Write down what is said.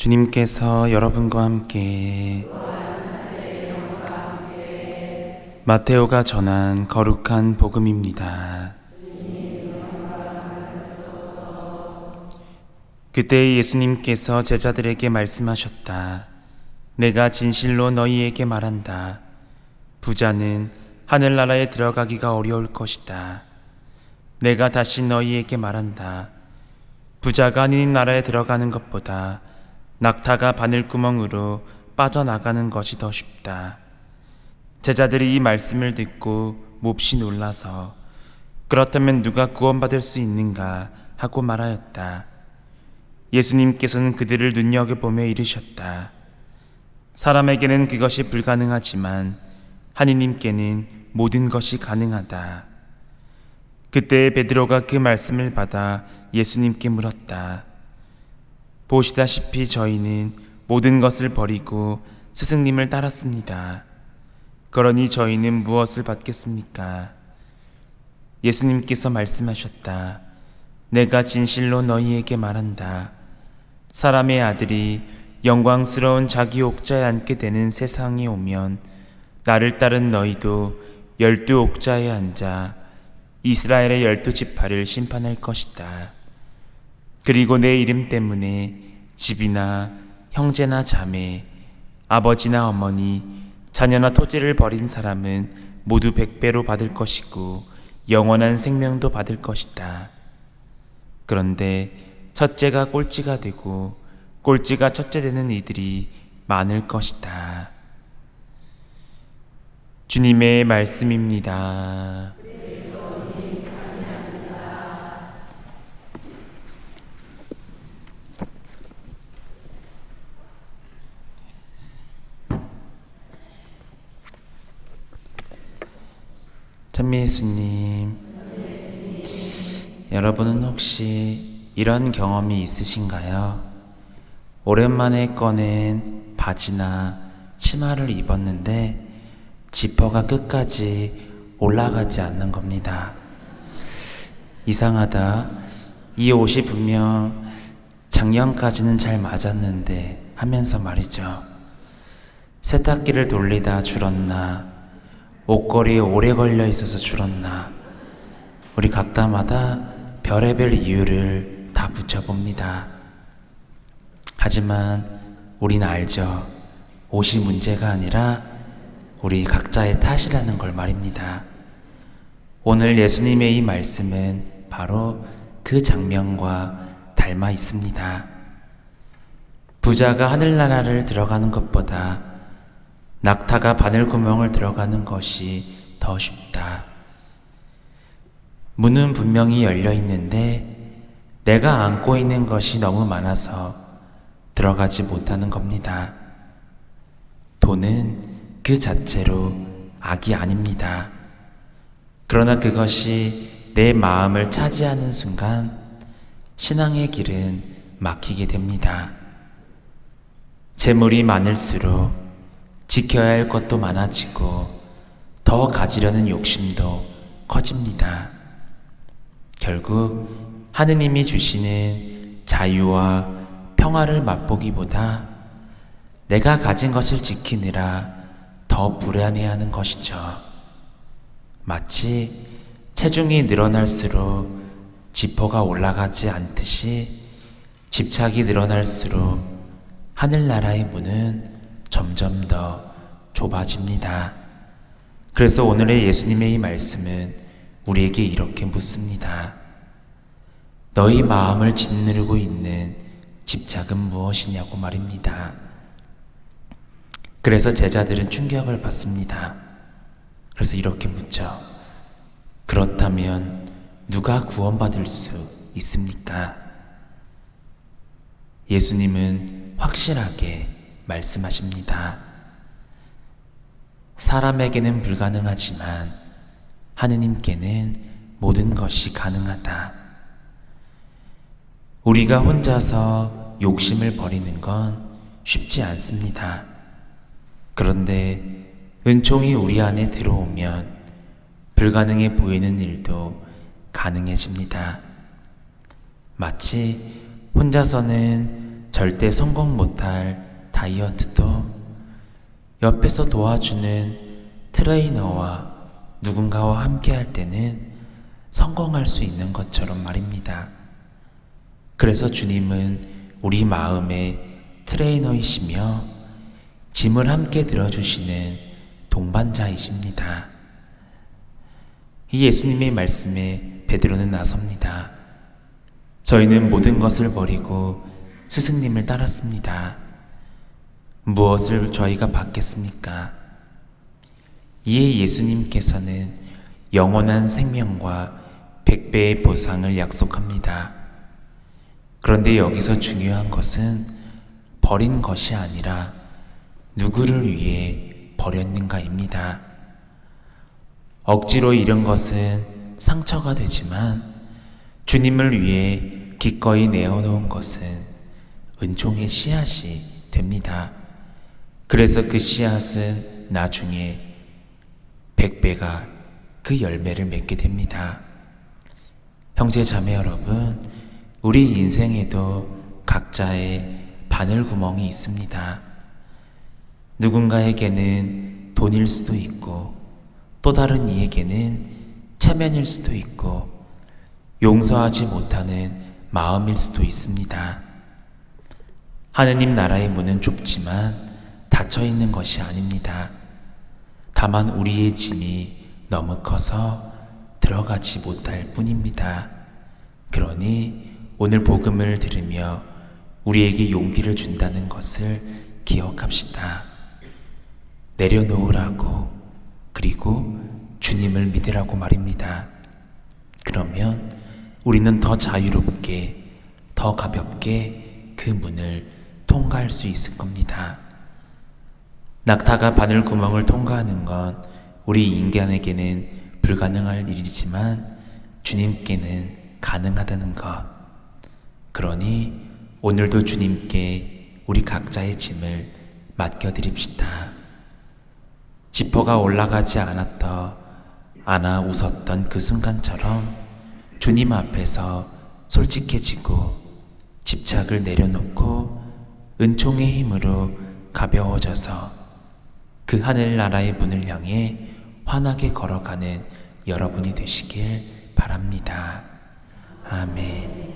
주님께서 여러분과 함께 마테오가 전한 거룩한 복음입니다. 그때 예수님께서 제자들에게 말씀하셨다. 내가 진실로 너희에게 말한다. 부자는 하늘나라에 들어가기가 어려울 것이다. 내가 다시 너희에게 말한다. 부자가 하느님 나라에 들어가는 것보다 낙타가 바늘구멍으로 빠져나가는 것이 더 쉽다. 제자들이 이 말씀을 듣고 몹시 놀라서 그렇다면 누가 구원받을 수 있는가 하고 말하였다. 예수님께서는 그들을 눈여겨보며 이르셨다. 사람에게는 그것이 불가능하지만 하느님께는 모든 것이 가능하다. 그때 베드로가 그 말씀을 받아 예수님께 물었다. 보시다시피 저희는 모든 것을 버리고 스승님을 따랐습니다. 그러니 저희는 무엇을 받겠습니까? 예수님께서 말씀하셨다. 내가 진실로 너희에게 말한다. 사람의 아들이 영광스러운 자기 옥자에 앉게 되는 세상이 오면 나를 따른 너희도 열두 옥자에 앉아 이스라엘의 열두 지파를 심판할 것이다. 그리고 내 이름 때문에 집이나 형제나 자매, 아버지나 어머니, 자녀나 토지를 버린 사람은 모두 백배로 받을 것이고 영원한 생명도 받을 것이다. 그런데 첫째가 꼴찌가 되고 꼴찌가 첫째 되는 이들이 많을 것이다. 주님의 말씀입니다. 찬미 예수님, 여러분은 혹시 이런 경험이 있으신가요? 오랜만에 꺼낸 바지나 치마를 입었는데 지퍼가 끝까지 올라가지 않는 겁니다. 이상하다. 이 옷이 분명 작년까지는 잘 맞았는데 하면서 말이죠. 세탁기를 돌리다 줄었나, 옷걸이에 오래 걸려 있어서 줄었나, 우리 각자마다 별의별 이유를 다 붙여봅니다. 하지만 우리는 알죠. 옷이 문제가 아니라 우리 각자의 탓이라는 걸 말입니다. 오늘 예수님의 이 말씀은 바로 그 장면과 닮아 있습니다. 부자가 하늘나라를 들어가는 것보다 낙타가 바늘구멍을 들어가는 것이 더 쉽다. 문은 분명히 열려 있는데 내가 안고 있는 것이 너무 많아서 들어가지 못하는 겁니다. 돈은 그 자체로 악이 아닙니다. 그러나 그것이 내 마음을 차지하는 순간 신앙의 길은 막히게 됩니다. 재물이 많을수록 지켜야 할 것도 많아지고 더 가지려는 욕심도 커집니다. 결국 하느님이 주시는 자유와 평화를 맛보기보다 내가 가진 것을 지키느라 더 불안해하는 것이죠. 마치 체중이 늘어날수록 지퍼가 올라가지 않듯이 집착이 늘어날수록 하늘나라의 문은 점점 더 좁아집니다. 그래서 오늘의 예수님의 이 말씀은 우리에게 이렇게 묻습니다. 너희 마음을 짓누르고 있는 집착은 무엇이냐고 말입니다. 그래서 제자들은 충격을 받습니다. 그래서 이렇게 묻죠. 그렇다면 누가 구원받을 수 있습니까? 예수님은 확실하게 말씀하십니다. 사람에게는 불가능하지만 하느님께는 모든 것이 가능하다. 우리가 혼자서 욕심을 버리는 건 쉽지 않습니다. 그런데 은총이 우리 안에 들어오면 불가능해 보이는 일도 가능해집니다. 마치 혼자서는 절대 성공 못할 다이어트도 옆에서 도와주는 트레이너와 누군가와 함께 할 때는 성공할 수 있는 것처럼 말입니다. 그래서 주님은 우리 마음의 트레이너이시며 짐을 함께 들어주시는 동반자이십니다. 이 예수님의 말씀에 베드로는 나섭니다. 저희는 모든 것을 버리고 스승님을 따랐습니다. 무엇을 저희가 받겠습니까? 이에 예수님께서는 영원한 생명과 백배의 보상을 약속합니다. 그런데 여기서 중요한 것은 버린 것이 아니라 누구를 위해 버렸는가입니다. 억지로 잃은 것은 상처가 되지만 주님을 위해 기꺼이 내어놓은 것은 은총의 씨앗이 됩니다. 그래서 그 씨앗은 나중에 백배가 그 열매를 맺게 됩니다. 형제 자매 여러분, 우리 인생에도 각자의 바늘 구멍이 있습니다. 누군가에게는 돈일 수도 있고 또 다른 이에게는 체면일 수도 있고 용서하지 못하는 마음일 수도 있습니다. 하느님 나라의 문은 좁지만 닫혀 있는 것이 아닙니다. 다만 우리의 짐이 너무 커서 들어가지 못할 뿐입니다. 그러니 오늘 복음을 들으며 우리에게 용기를 준다는 것을 기억합시다. 내려놓으라고 그리고 주님을 믿으라고 말입니다. 그러면 우리는 더 자유롭게, 더 가볍게 그 문을 통과할 수 있을 겁니다. 낙타가 바늘 구멍을 통과하는 건 우리 인간에게는 불가능할 일이지만 주님께는 가능하다는 것. 그러니 오늘도 주님께 우리 각자의 짐을 맡겨드립시다. 지퍼가 올라가지 않았더 안아 웃었던 그 순간처럼 주님 앞에서 솔직해지고 집착을 내려놓고 은총의 힘으로 가벼워져서 그 하늘나라의 문을 향해 환하게 걸어가는 여러분이 되시길 바랍니다. 아멘.